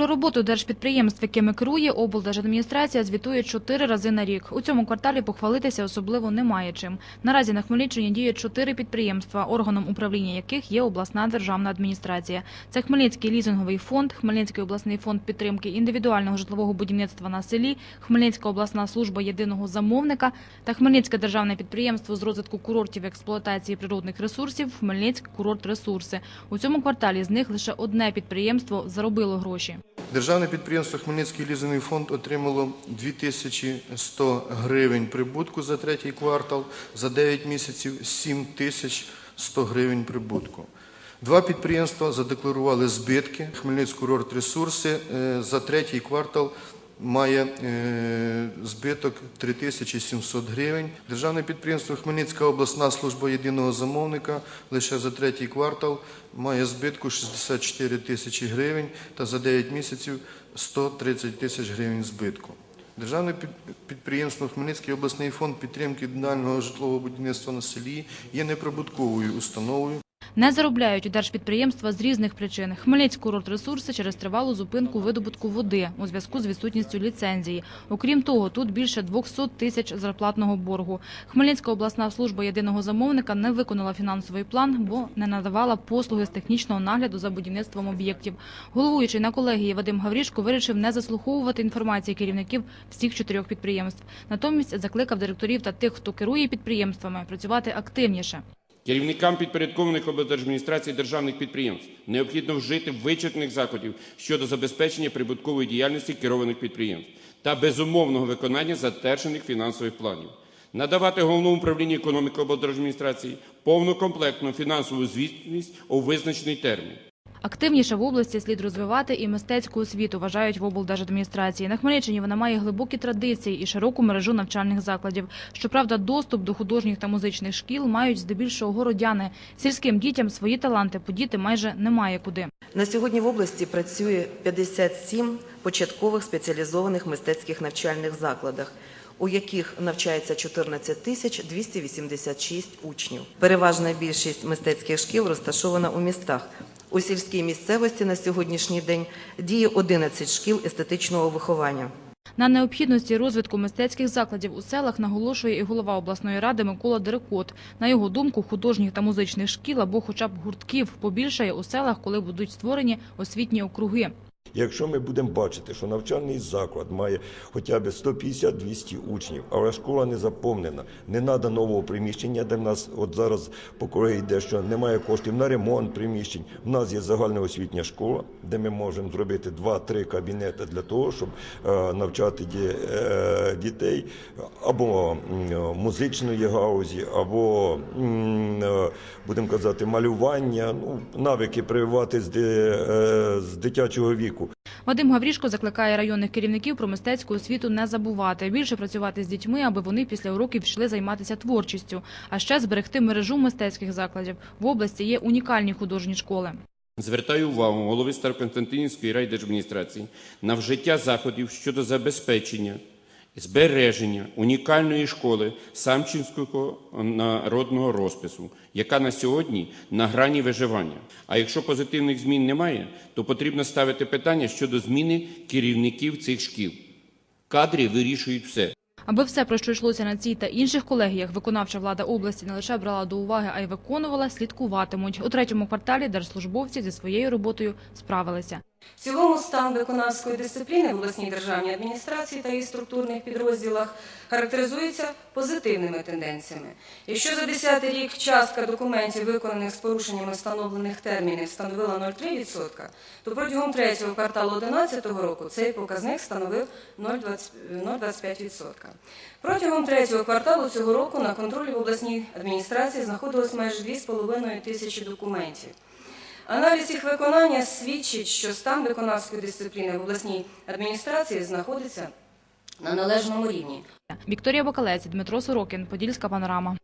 Про роботу держпідприємств, якими керує облдержадміністрація, звітує чотири рази на рік. У цьому кварталі похвалитися особливо немає чим. Наразі на Хмельниччині діє чотири підприємства, органом управління яких є обласна державна адміністрація. Це Хмельницький лізинговий фонд, Хмельницький обласний фонд підтримки індивідуального житлового будівництва на селі, Хмельницька обласна служба єдиного замовника та Хмельницьке державне підприємство з розвитку курортів експлуатації природних ресурсів Хмельницьк курорт ресурси. У цьому кварталі з них лише одне підприємство заробило гроші. Державне підприємство Хмельницький лізинговий фонд отримало 2100 гривень прибутку за третій квартал, за 9 місяців 7100 гривень прибутку. Два підприємства задекларували збитки. Хмельницький курорт ресурси е, за третій квартал має е, збиток 3700 гривень. Державне підприємство Хмельницька обласна служба єдиного замовника лише за третій квартал має збитку 64 тисячі гривень та за 9 місяців 130 тисяч гривень збитку. Державне під- підприємство Хмельницький обласний фонд підтримки індивідуального житлового будівництва на селі є неприбутковою установою. Не заробляють у держпідприємства з різних причин. Хмельницький курорт ресурси через тривалу зупинку видобутку води у зв'язку з відсутністю ліцензії. Окрім того, тут більше 200 тисяч зарплатного боргу. Хмельницька обласна служба єдиного замовника не виконала фінансовий план, бо не надавала послуги з технічного нагляду за будівництвом об'єктів. Головуючий на колегії Вадим Гаврішко вирішив не заслуховувати інформації керівників всіх чотирьох підприємств. Натомість закликав директорів та тих, хто керує підприємствами, працювати активніше. Керівникам підпорядкованих облдержадміністрацій державних підприємств необхідно вжити вичерпних заходів щодо забезпечення прибуткової діяльності керованих підприємств та безумовного виконання затверджених фінансових планів. Надавати головному управлінню економіки облдержадміністрації повну комплектну фінансову звітність у визначений термін. Активніше в області слід розвивати і мистецьку освіту, вважають в облдержадміністрації. На Хмельниччині вона має глибокі традиції і широку мережу навчальних закладів. Щоправда, доступ до художніх та музичних шкіл мають здебільшого городяни. Сільським дітям свої таланти подіти майже немає куди. На сьогодні в області працює 57 початкових спеціалізованих мистецьких навчальних закладах, у яких навчається 14 тисяч 286 учнів. Переважна більшість мистецьких шкіл розташована у містах. У сільській місцевості на сьогоднішній день діє 11 шкіл естетичного виховання. На необхідності розвитку мистецьких закладів у селах наголошує і голова обласної ради Микола Дерекот. На його думку, художніх та музичних шкіл або хоча б гуртків побільшає у селах, коли будуть створені освітні округи. Якщо ми будемо бачити, що навчальний заклад має хоча б 150-200 учнів, але школа не заповнена, не треба нового приміщення, де в нас от зараз по Кореї йде, що немає коштів на ремонт приміщень. У нас є загальна освітня школа, де ми можемо зробити 2-3 кабінети для того, щоб е, навчати е, дітей або музичної гаузі, або е, будемо казати, малювання, ну навики прививати з дитячого віку. Вадим Гаврішко закликає районних керівників про мистецьку освіту не забувати, більше працювати з дітьми, аби вони після уроків йшли займатися творчістю, а ще зберегти мережу мистецьких закладів. В області є унікальні художні школи. Звертаю увагу голови Староконстантинівської райдержадміністрації на вжиття заходів щодо забезпечення збереження унікальної школи Самчинського народного розпису, яка на сьогодні на грані виживання. А якщо позитивних змін немає, то потрібно ставити питання щодо зміни керівників цих шкіл. Кадри вирішують все. Аби все, про що йшлося на цій та інших колегіях, виконавча влада області не лише брала до уваги, а й виконувала, слідкуватимуть. У третьому кварталі держслужбовці зі своєю роботою справилися. В цілому стан виконавської дисципліни в обласній державній адміністрації та її структурних підрозділах характеризується позитивними тенденціями. Якщо за 10 рік частка документів, виконаних з порушеннями встановлених термінів, становила 0,3%, то протягом третього кварталу 2011 року цей показник становив 0,25%. Протягом третього кварталу цього року на контролі в обласній адміністрації знаходилось майже 2,5 тисячі документів. Аналіз їх виконання свідчить, що стан виконавської дисципліни в обласній адміністрації знаходиться на належному рівні. Вікторія Бакалець, Дмитро Сорокін, Подільська панорама.